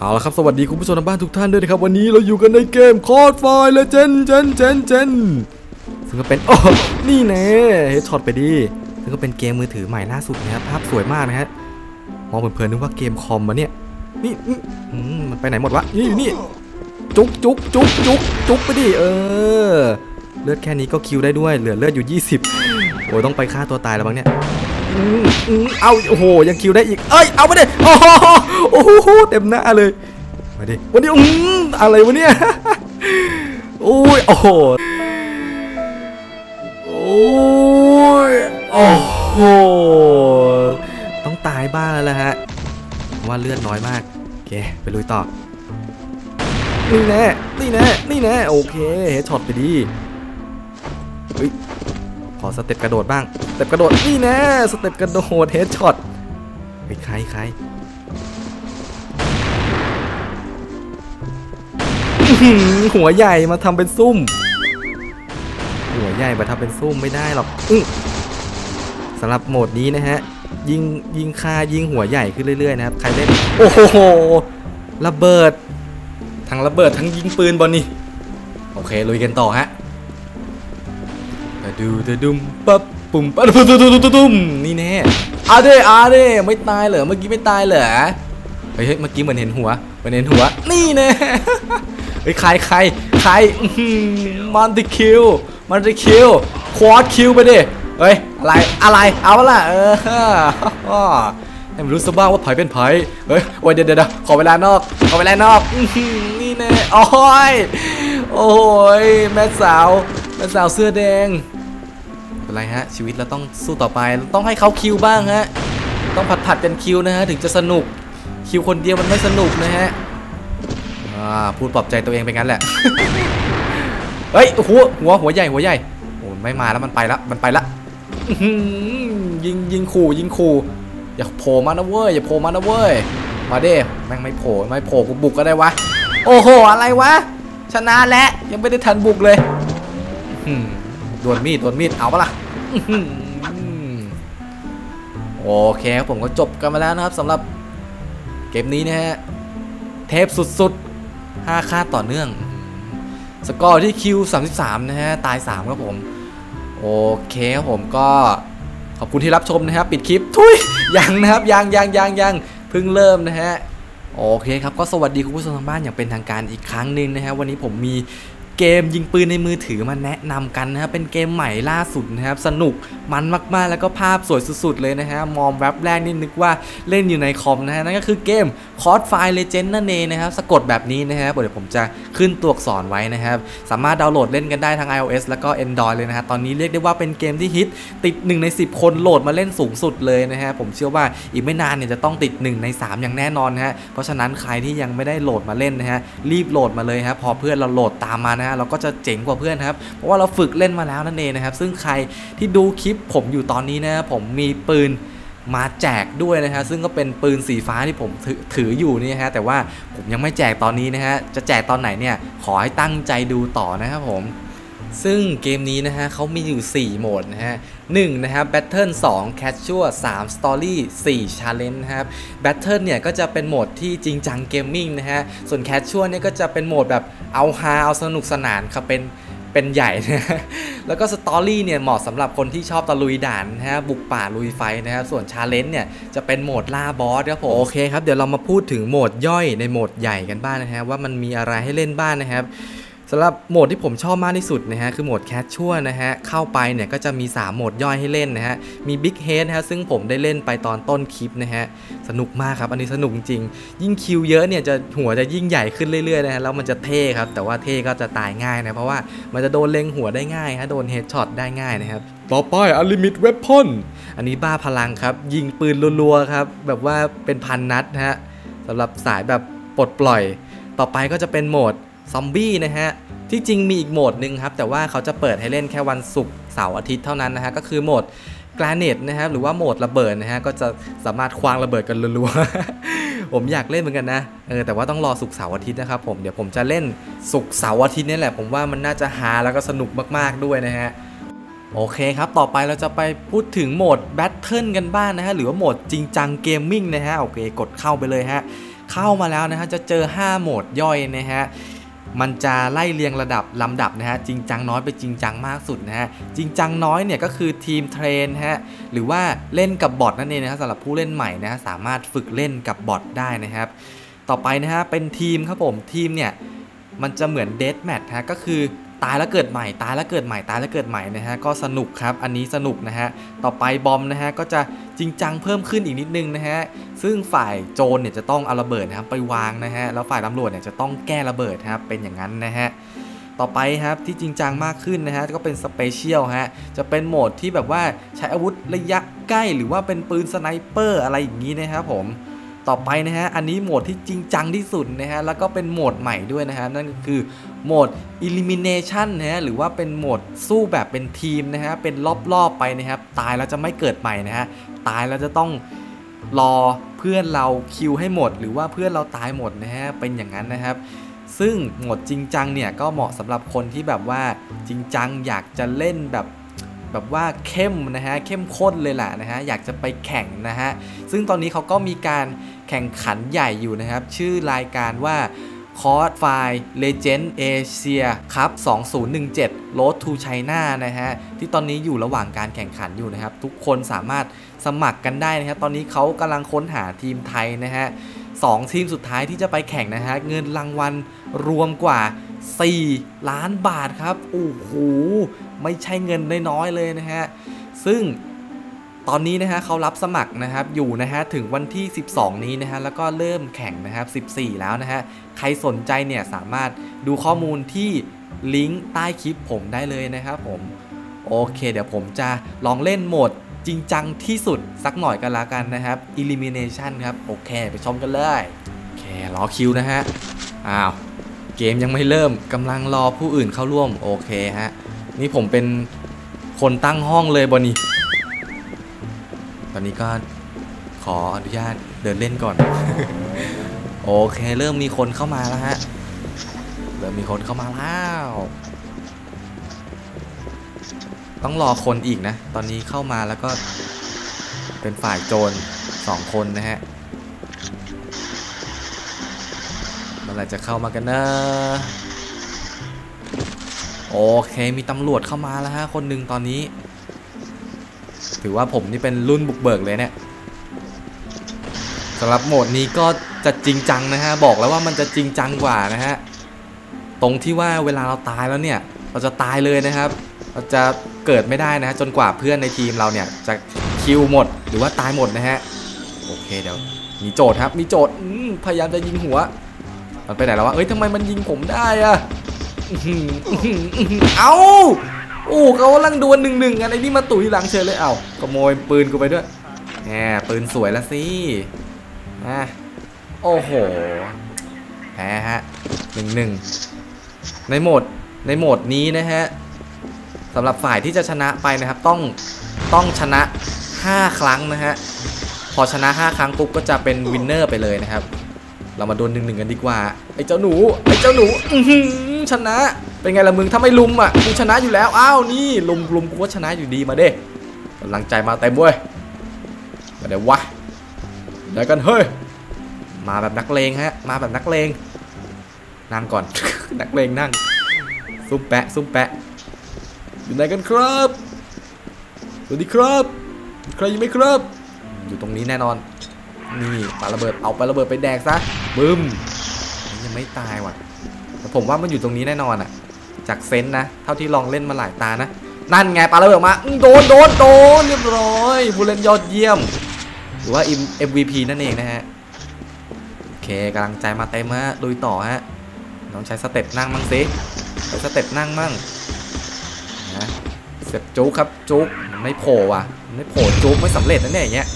เอาละครับสวัสดีคุณผู้ชมทางบ้านทุกท่านด้วยนะครับ วันนี้เราอยู่กันในเกมคอร์ดไฟเลเจนเจนเจนเจนซึ่งก็เป็นโอ้นี่แน่เฮดช็อตไปดิซึ่งก็เป็นเกมมือถือใหม่ล่าสุดนะครับภาพสวยมากนะฮะมองเพลินๆนึกว่าเกมคอมมาเนี่ยนี่นี่มมันไปไหนหมดวะนี่อยู่นี่จุกจุกจุกจุกจุกไปดิเออ เลือดแค่นี้ก็คิวได้ด้วย เหลือเลือดอยู่ 20 โอ้ยต้องไปฆ่าตัวตายแล้วบ้างเนี่ยอืมอืมเอาโอ้โหยังคิวได้อีก เอ้ยเอาไปดิโอ้โหโอ้โหเต็มหน้าเลยมาดิวันนี้อืมอะไรวะเนี่ยโอ้ยโอ้โหโอ้ยโอ้โหต้องตายบ้างแล้วแหละฮะเพราะว่าเลือดน้อยมากโอเคไปลุยต่อนี่แน่นี่แน่นี่แน่โอเคเฮดช็อตไปดีเฮ้ยขอสเต็ปกระโดดบ้างสเต็ปกระโดดนี่แน่สเต็ปกระโดดเฮดช็อตใครใครหัวใหญ่มาทำเป็นซุ่ม หัวใหญ่มาทำเป็นซุ่มไม่ได้หรอกอสำหรับโหมดนี้นะฮะ ยิงยิงคายิงหัวใหญ่ขึ้นเรื่อยๆนะครับ ใครเล่นโอ้โหระเบิด ทั้งระเบิดทั้งยิงปืนบอลนี่ โอเคลุยกันต่อฮะ ตะดูตะดุมปั๊บปุ่มปั๊บตุ้มตุ้มตุ้มนี่แน่อาเด้อาเด้ไม่ตายเหรอเมื่อกี้ไม่ตายเหรอเฮ้ยเมื่อกี้เหมือนเห็นหัวเหมือนเห็นหัว นี่แน่เฮ้ยใครใครใครมันติคิวมันติคิวควอดคิวไปดิเฮ้ยอะไรอะไรเอาละเออให้มันรู้ซะบ้างว่าไผเป็นไผเฮ้ยโอ้ยเดี๋ยวเดี๋ยวขอเวลานอกขอเวลานอกนี่แน่โอ้ยโอ้ยแม่สาว แม่สาวเสื้อแดงเป็นไรฮะ ชีวิตเราต้องสู้ต่อไปต้องให้เขาคิวบ้างฮะ ต้องผัดผัดกันคิวนะฮะ ถึงจะสนุก คิวคนเดียวมันไม่สนุกนะฮะพูดปลอบใจตัวเองไปงั้นแหละ เฮ้ยหัวหัวหัวใหญ่หัวใหญ่โอ้ไม่มาแล้วมันไปละมันไปละอื้อหือยิงยิงขู่ยิงขู่อย่าโผล่มานะเว้ยอย่าโผล่มานะเว้ยมาเด้แม่งไม่โผล่ไม่โผล่กูบุกก็ได้วะ โอ้โหอะไรวะ ชนะแล้วยังไม่ได้ทันบุกเลย ดวลมีดดวลมีดเอาปะล่ะโอเคครับผมก็จบกันมาแล้วนะครับสำหรับเกมนี้นะฮะเทพสุดๆ 5 ค่าต่อเนื่อง สกอร์ที่คิว 33 นะฮะ ตาย 3 ครับผม โอเคครับผมก็ขอบคุณที่รับชมนะครับ ปิดคลิป ทุยยังนะครับ ยังยังยังยังเพิ่งเริ่มนะฮะ โอเคครับ ก็สวัสดีคุณผู้ชมทางบ้านอย่างเป็นทางการอีกครั้งหนึ่งนะฮะ วันนี้ผมมี เกมยิงปืนในมือถือมาแนะนำกันนะครับเป็นเกมใหม่ล่าสุดนะครับสนุกมันมากๆ แล้วก็ภาพสวยสุดๆเลยนะฮะมองแว็บแรกนี่นึกว่าเล่นอยู่ในคอมนะฮะนั่นก็คือเกม c o d f i l e Legend นั่นเองนะครับสะกดแบบนี้นะฮะเดี๋ยวผมจะขึ้นตัวอักษรไว้นะครับสามารถดาวน์โหลดเล่นกันได้ทั้ง iOS แล้วก็ Android เลยนะฮะตอนนี้เรียกได้ว่าเป็นเกมที่ฮิตติด 1 ใน 10 คนโหลดมาเล่นสูงสุดเลยนะฮะผมเชื่อว่าอีกไม่นานเนี่ยจะต้องติด 1 ใน 3 อย่างแน่นอนนะฮะเพราะฉะนั้นใครที่ยังไม่ได้โหลดมาเล่นนะฮะรีบโหลดมาเลยครับพอเพื่อนเราโหลดตามมานะฮะเราก็จะเจ๋งกว่าเพื่อนครับเพราะว่าเราฝึกเล่นมาแล้วนั่นเองนะครับ ซึ่งใครที่ดูคลิปผมอยู่ตอนนี้นะผมมีปืนมาแจกด้วยนะฮะซึ่งก็เป็นปืนสีฟ้าที่ผมถือถืออยู่นี่ฮะแต่ว่าผมยังไม่แจกตอนนี้นะฮะจะแจกตอนไหนเนี่ยขอให้ตั้งใจดูต่อนะครับผมซึ่งเกมนี้นะฮะเขามีอยู่ 4 โหมดนะฮะ 1นะครับ Battle 2 Casual 3 Story 4 Challenge นะครับ Battle เนี่ยก็จะเป็นโหมดที่จริงจังเกมมิ่งนะฮะ ส่วน Casual เนี่ยก็จะเป็นโหมดแบบเอาฮาเอาสนุกสนานครับเป็นเป็นใหญ่นะแล้วก็สตอรี่เนี่ยเหมาะสำหรับคนที่ชอบตะลุยด่านนะฮะบุกป่าลุยไฟนะครับ ส่วนชาเลนจ์เนี่ยจะเป็นโหมดล่าบอสครับผมโอเคครับเดี๋ยวเรามาพูดถึงโหมดย่อยในโหมดใหญ่กันบ้างนะฮะว่ามันมีอะไรให้เล่นบ้างนะครับ สำหรับโหมดที่ผมชอบมากที่สุดนะฮะคือโหมดแคชชัวนะฮะเข้าไปเนี่ยก็จะมี 3 โหมดย่อยให้เล่นนะฮะมีบิ๊กเฮดนะฮะซึ่งผมได้เล่นไปตอนต้นคลิปนะฮะสนุกมากครับอันนี้สนุกจริงๆยิ่งคิวเยอะเนี่ยจะหัวจะยิ่งใหญ่ขึ้นเรื่อยๆนะฮะแล้วมันจะเท่ครับแต่ว่าเท่ก็จะตายง่ายนะเพราะว่ามันจะโดนเล็งหัวได้ง่ายฮะโดนเฮดช็อตได้ง่ายนะครับต่อไป Unlimit Weapon อันนี้บ้าพลังครับ ยิงปืนรัวๆครับแบบว่าเป็นพันนัดนะฮะสำหรับสายแบบปลดปล่อย ต่อไปก็จะเป็นโหมด ซอมบี้นะฮะที่จริงมีอีกโหมดหนึ่งครับแต่ว่าเขาจะเปิดให้เล่นแค่วันศุกร์เสาร์อาทิตย์เท่านั้นนะฮะก็คือโหมดกราเนตนะครับหรือว่าโหมดระเบิดนะฮะก็จะสามารถควางระเบิดกันรัวๆผมอยากเล่นเหมือนกันนะเออแต่ว่าต้องรอศุกร์เสาร์อาทิตย์นะครับผมเดี๋ยวผมจะเล่นศุกร์เสาร์อาทิตย์นี่แหละผมว่ามันน่าจะฮาแล้วก็สนุกมากๆด้วยนะฮะโอเคครับ ต่อไปเราจะไปพูดถึงโหมดแบทเทิลกันบ้างนะฮะ หรือว่าโหมดจริงจังเกมมิ่งนะฮะ โอเค กดเข้าไปเลยฮะ เข้ามาแล้วนะฮะ จะเจอ 5 โหมดย่อยนะฮะ มันจะไล่เรียงระดับลำดับนะฮะจริงจังน้อยไปจริงจังมากสุดนะฮะจริงจังน้อยเนี่ยก็คือทีมเทรนฮะหรือว่าเล่นกับบอทนั่นเองนะครับสำหรับผู้เล่นใหม่นะฮะสามารถฝึกเล่นกับบอทได้นะครับ ต่อไปนะฮะเป็นทีมครับผมทีมเนี่ยมันจะเหมือนเดสแมทฮะก็คือ ตายแล้วเกิดใหม่ ตายแล้วเกิดใหม่ ตายแล้วเกิดใหม่นะฮะ ก็สนุกครับ อันนี้สนุกนะฮะ ต่อไปบอมนะฮะ ก็จะจริงจังเพิ่มขึ้นอีกนิดนึงนะฮะ ซึ่งฝ่ายโจรเนี่ยจะต้องเอาระเบิดนะครับไปวางนะฮะ แล้วฝ่ายตำรวจเนี่ยจะต้องแก้ระเบิดครับ เป็นอย่างนั้นนะฮะต่อไปครับที่จริงจังมากขึ้นนะฮะก็เป็นสเปเชียลฮะจะเป็นโหมดที่แบบว่าใช้อาวุธระยะใกล้ หรือว่าเป็นปืนสไนเปอร์อะไรอย่างนี้นะครับผม ต่อไปนะฮะ อันนี้โหมดที่จริงจังที่สุดนะฮะ แล้วก็เป็นโหมดใหม่ด้วยนะฮะ นั่นก็คือโหมด elimination นะฮะ หรือว่าเป็นโหมดสู้แบบเป็นทีมนะฮะ เป็นรอบๆไปนะครับ ตายแล้วจะไม่เกิดใหม่นะฮะ ตายแล้วจะต้องรอเพื่อนเราคิวให้หมด หรือว่าเพื่อนเราตายหมดนะฮะ เป็นอย่างนั้นนะครับ ซึ่งโหมดจริงจังเนี่ยก็เหมาะสำหรับคนที่แบบว่าจริงจังอยากจะเล่นแบบ แบบว่าเข้มนะฮะเข้มข้นเลยแหละนะฮะอยากจะไปแข่งนะฮะซึ่งตอนนี้เขาก็มีการแข่งขันใหญ่อยู่นะครับ ชื่อรายการว่า c o r d f i Legend Asia ครับ2017 Road to China นะฮะ ที่ตอนนี้อยู่ระหว่างการแข่งขันอยู่นะครับ ทุกคนสามารถสมัครกันได้นะครับ ตอนนี้เขากำลังค้นหาทีมไทยนะฮะสองทีมสุดท้ายที่จะไปแข่งนะฮะ เงินรางวัลรวมกว่า 4 ล้านบาทครับ โอ้โห ไม่ใช่เงินน้อยๆเลยนะฮะ ซึ่งตอนนี้นะฮะเขารับสมัครนะครับอยู่นะฮะถึงวันที่ 12 นี้นะฮะแล้วก็เริ่มแข่งนะครับ 14 แล้วนะฮะใครสนใจเนี่ยสามารถดูข้อมูลที่ลิงก์ใต้คลิปผมได้เลยนะครับผมโอเค เดี๋ยวผมจะลองเล่นโหมดจริงจังที่สุดสักหน่อยกันละกันนะครับ elimination ครับ โอเค ไปชมกันเลย โอเค รอคิวนะฮะ อ้าว เกมยังไม่เริ่มกำลังรอผู้อื่นเข้าร่วม โอเคฮะ นี่ผมเป็นคนตั้งห้องเลยบนนี้ตอนนี้ก็ขออนุญาตเดินเล่นก่อน โอเค เริ่มมีคนเข้ามาแล้วฮะ เริ่มมีคนเข้ามาแล้ว ต้องรอคนอีกนะ ตอนนี้เข้ามาแล้วก็เป็นฝ่ายโจรสองคนนะฮะเมื่อไรจะเข้ามากันนะ โอเคมีตำรวจเข้ามาแล้วฮะคนหนึ่งตอนนี้ ถือว่าผมนี่เป็นรุ่นบุกเบิกเลยเนี่ยสำหรับโหมดนี้ก็จะจริงจังนะฮะบอกแล้วว่ามันจะจริงจังกว่านะฮะตรงที่ว่าเวลาเราตายแล้วเนี่ย เราจะตายเลยนะครับ เราจะเกิดไม่ได้นะฮะจนกว่าเพื่อนในทีมเราเนี่ยจะคิวหมดหรือว่าตายหมดนะฮะโอเคเดี๋ยวมีโจทย์ครับมีโจทย์พยายามจะยิงหัว มันไปไหนแล้ววะเอ้ยทำไมมันยิงผมได้อะ เอ้าโอ้เขาลังดวลหนึ่งหนึ่งอันไอ้นี่มาตุ๋ยหลังเฉยเลยเอ้าขโมยปืนกูไปด้วยแหมปืนสวยละสินะโอ้โหแพ้ฮะหนึ่งหนึ่งในโหมดในโหมดนี้นะฮะสำหรับฝ่ายที่จะชนะไปนะครับ ต้องต้องชนะ 5 ครั้งนะฮะพอชนะ 5 ครั้งปุ๊บก็จะเป็นวินเนอร์ไปเลยนะครับ เรามาโดนหนึ่งหนึ่งกันดีกว่าไอ้เจ้าหนูไอ้เจ้าหนู อือหือ ชนะ เป็นไงล่ะมึงถ้าไม่ลุมอะกูชนะอยู่แล้วอ้าวนี่ลุมลุมกูก็ชนะอยู่ดีมาเด้กำลังใจมาเต็มเว้ยมาเดี๋ยววะเดี๋ยวกันเฮ้ยมาแบบนักเลงฮะ มาแบบนักเลงนั่งก่อน นักเลงนั่ง ซุ่มแปะซุ่มแปะ อยู่ไหนกันครับ สวัสดีครับ ใครอยู่ไหมครับ อยู่ตรงนี้แน่นอน นี่ปาระเบิดเอาไประเบิดไปแดกซะบึ้มยังไม่ตายว่ะ ผมว่ามันอยู่ตรงนี้แน่นอนอะจากเซนนะ เท่าที่ลองเล่นมาหลายตานะ นั่นไงปาระเบิดมาโดนโดนโดนเรียบร้อยผู้เล่นยอดเยี่ยม หรือว่า MVP นั่นเองนะฮะ โอเคกำลังใจมาเต็มฮะลุยต่อฮะ น้องใช้สเต็ปนั่งมั่งสิใช้สเต็ปนั่งมั่งนะเสร็จจุกครับจุกไม่โผล่ว่ะ ไม่โผล่จุกไม่สำเร็จนะเนี่ยอย่างเงี้ย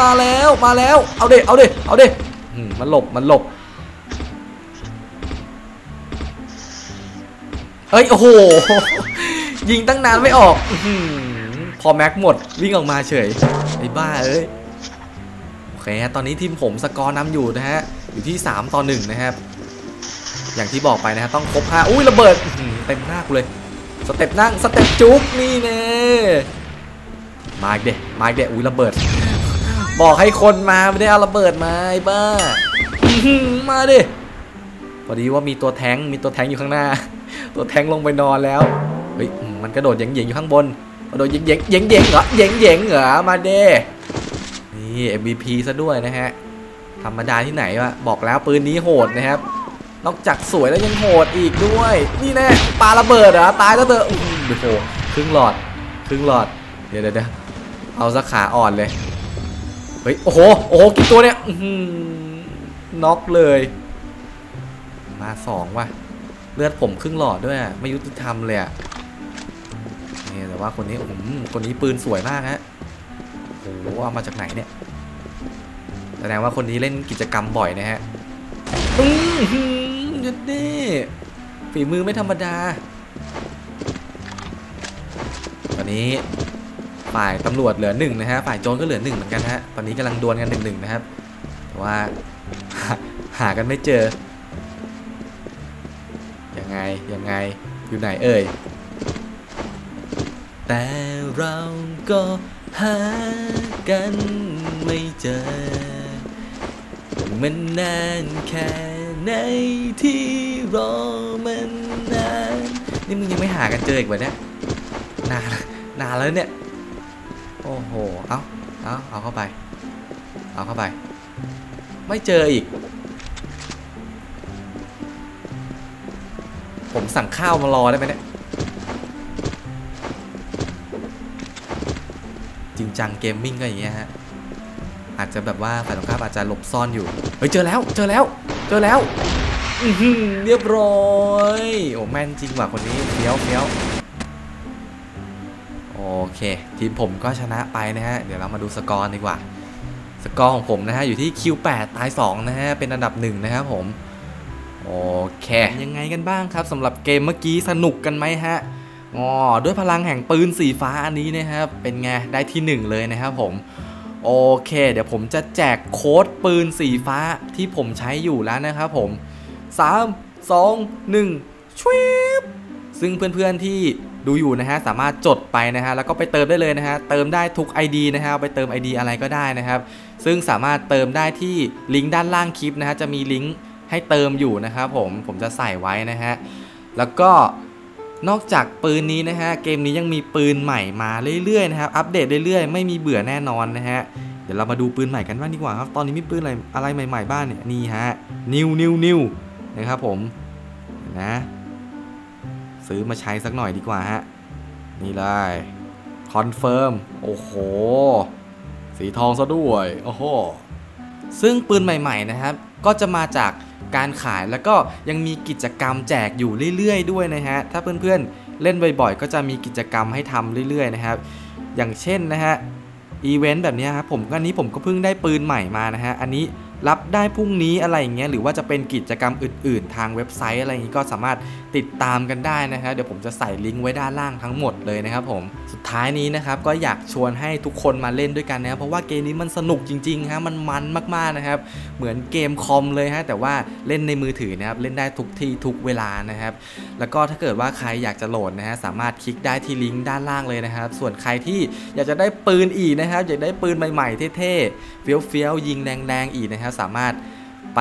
มาแล้วมาแล้ว เอาเด็เอาเด็เอาเด็มันหลบมันหลบ เฮ้ย โอ้โห ยิงตั้งนานไม่ออกอพอแม็กหมดวิ่งออกมาเฉย ไอ้บ้าเอ้ย โอเคฮะ ตอนนี้ทีมผมสกอร์นำอยู่นะฮะ อยู่ที่ 3 ต่อ 1 นะครับ อย่างที่บอกไปนะฮะ ต้องครบ5อุ้ย ระเบิดเต็มหน้ากูเลย สเต็ปนั่ง สเต็ปจุกนี่เน่มาอีกเดะมาอีกเดะอุ้ย ระเบิด บอกให้คนมาไม่ได้เอาระเบิดมาไอ้บ้า มาดิพอดีว่ามีตัวแทงมีตัวแทงอยู่ข้างหน้า ตัวแทงลงไปนอนแล้วเฮ้ยมันกระโดดเหย่งอยู่ข้างบนกระโดดเหย่งๆเหย่งเหรอเหย่งเหรอมาเด้นี่ MVP ซะด้วยนะฮะธรรมดาที่ไหนวะบอกแล้วปืนนี้โหดนะครับ นอกจากสวยแล้วยังโหดอีกด้วย นี่แน่ปาระเบิดเหรอตายแล้วเถอะอื้อหือโอ้โหครึ่งหลอดครึ่งหลอดเดี๋ยวเดี๋ยวเดี๋ยวเอาสักขาอ่อนเลยเฮ้ยโอ้โหโอ้โหกี่ตัวเนี่ยน็อกเลย มาสองว่ะ เลือดผมครึ่งหลอดด้วยไม่ยุติธรรมเลยอะนี่แต่ว่าคนนี้ผมคนนี้ปืนสวยมากฮะโอ้โหเอามาจากไหนเนี่ยแสดงว่าคนนี้เล่นกิจกรรมบ่อยนะฮะอือหือยัดด้ฝีมือไม่ธรรมดา ตอนนี้ฝ่ายตำรวจเหลือหนึ่งนะฮะฝ่ายโจรก็เหลือหนึ่งเหมือนกันฮะตอนนี้กำลังดวลกันหนึ่งหนึ่งนะครับแต่ว่าหากันไม่เจอ ยังไงยังไงอยู่ไหนเอ่ย แต่เราก็หากันไม่เจอ มันนานแค่ไหนที่รอมันนานนี่มึงยังไม่หากันเจออีกวะเนี่ยนานนานแล้วเนี่ย โอ้โห เอาเอาเอาเข้าไป เอาเข้าไป ไม่เจออีก ผมสั่งข้าวมารอได้ไหมเนี่ย จริงจังเกมมิ่งก็อย่างเงี้ยฮะ อาจจะแบบว่าฝ่ายตรงข้ามอาจจะหลบซ่อนอยู่ เฮ้ยเจอแล้ว เจอแล้ว เจอแล้วเรียบร้อย โอ้แม่นจริงว่ะคนนี้เฟี้ยวเฟี้ยวโอเค ทีมผมก็ชนะไปนะฮะ เดี๋ยวเรามาดูสกอร์ดีกว่า สกอร์ของผมนะฮะ อยู่ที่ Q8 ตาย 2 นะฮะ เป็นอันดับหนึ่งนะครับผม โอเคยังไงกันบ้างครับสำหรับเกมเมื่อกี้สนุกกันไหมฮะอ๋อด้วยพลังแห่งปืนสีฟ้าอันนี้นะครับเป็นไงได้ที่ 1 เลยนะครับผมโอเค เดี๋ยวผมจะแจกโค้ดปืนสีฟ้าที่ผมใช้อยู่แล้วนะครับผม 3 2 1ชวิบซึ่งเพื่อนๆที่ดูอยู่นะฮะสามารถจดไปนะฮะแล้วก็ไปเติมได้เลยนะฮะเติมได้ทุก ID นะฮะไปเติม ID อะไรก็ได้นะครับ ซึ่งสามารถเติมได้ที่ลิงก์ด้านล่างคลิปนะฮะจะมีลิงก์ ให้เติมอยู่นะครับผมผมจะใส่ไว้นะฮะแล้วก็นอกจากปืนนี้นะฮะเกมนี้ยังมีปืนใหม่มาเรื่อยๆนะครับอัปเดตเรื่อยๆ ไม่มีเบื่อแน่นอนนะฮะเดี๋ยวเรามาดูปืนใหม่กันบ้างดีกว่าครับตอนนี้มีปืนอะไรอะไรใหม่ ๆบ้างเนี่ยนี่ฮะนิวนิวนิวนะครับผมนะซื้อมาใช้สักหน่อยดีกว่าฮะนี่เลยคอนเฟิร์มโอ้โห สีทองซะด้วย โอ้โห ซึ่งปืนใหม่ ๆ นะครับ ก็จะมาจาก การขายแล้วก็ยังมีกิจกรรมแจกอยู่เรื่อยๆ ด้วยนะฮะถ้าเพื่อนๆเล่นบ่อยๆ ก็จะมีกิจกรรมให้ทำเรื่อยๆนะครับ อย่างเช่นนะฮะอีเวนต์แบบนี้ครับผมอันนี้ผมก็เพิ่งได้ปืนใหม่มานะฮะอันนี้ รับได้พรุ่งนี้อะไรอย่างเงี้ยหรือว่าจะเป็นกิจกรรมอื่น ๆ ทางเว็บไซต์อะไรอย่างงี้ก็สามารถติดตามกันได้นะครับเดี๋ยวผมจะใส่ลิงก์ไว้ด้านล่างทั้งหมดเลยนะครับผมสุดท้ายนี้นะครับก็อยากชวนให้ทุกคนมาเล่นด้วยกันนะครับเพราะว่าเกมนี้มันสนุกจริงๆฮะมันมันมากๆนะครับเหมือนเกมคอมเลยฮะแต่ว่าเล่นในมือถือนะครับเล่นได้ทุกที่ทุกเวลานะครับแล้วก็ถ้าเกิดว่าใครอยากจะโหลดนะฮะสามารถคลิกได้ที่ลิงก์ด้านล่างเลยนะครับส่วนใครที่อยากจะได้ปืนอีกนะครับอยากได้ปืนใหม่ๆเท่ๆเฟี้ยวๆยิงแรงๆอีกนะครับสามารถไป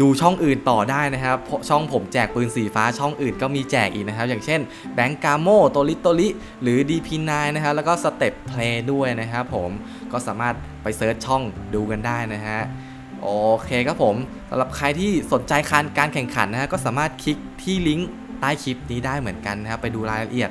ดูช่องอื่นต่อได้นะครับเพราะช่องผมแจกปืนสีฟ้าช่องอื่นก็มีแจกอีกนะครับ อย่างเช่นแบงกาโมโตลิโตลิหรือ DP9 นะครับแล้วก็สเต็ปเพลย์ด้วยนะครับผมก็สามารถไปเซิร์ชช่องดูกันได้นะฮะโอเคครับผมสำหรับใครที่สนใจการการแข่งขันนะฮะก็สามารถคลิกที่ลิงก์ใต้คลิปนี้ได้เหมือนกันนะครับไปดูรายละเอียด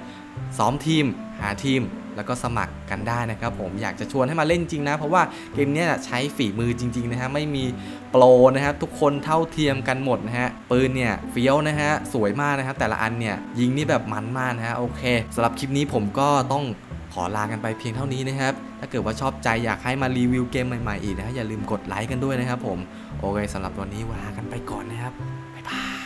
ซ้อมทีม หาทีม แล้วก็สมัครกันได้นะครับผมอยากจะชวนให้มาเล่นจริงนะ เพราะว่าเกมนี้ใช้ฝีมือจริงๆนะฮะไม่มีโปรนะครับทุกคนเท่าเทียมกันหมดนะฮะปืนเนี่ยเฟี้ยวนะฮะสวยมากนะครับแต่ละอันเนี่ยยิงนี่แบบมันมากนะฮะโอเคสำหรับคลิปนี้ผมก็ต้องขอลากันไปเพียงเท่านี้นะครับ ถ้าเกิดว่าชอบใจอยากให้มารีวิวเกมใหม่ๆอีกนะฮะอย่าลืมกดไลค์กันด้วยนะครับผม โอเคสำหรับวันนี้ลากันไปก่อนนะครับ บ๊ายบาย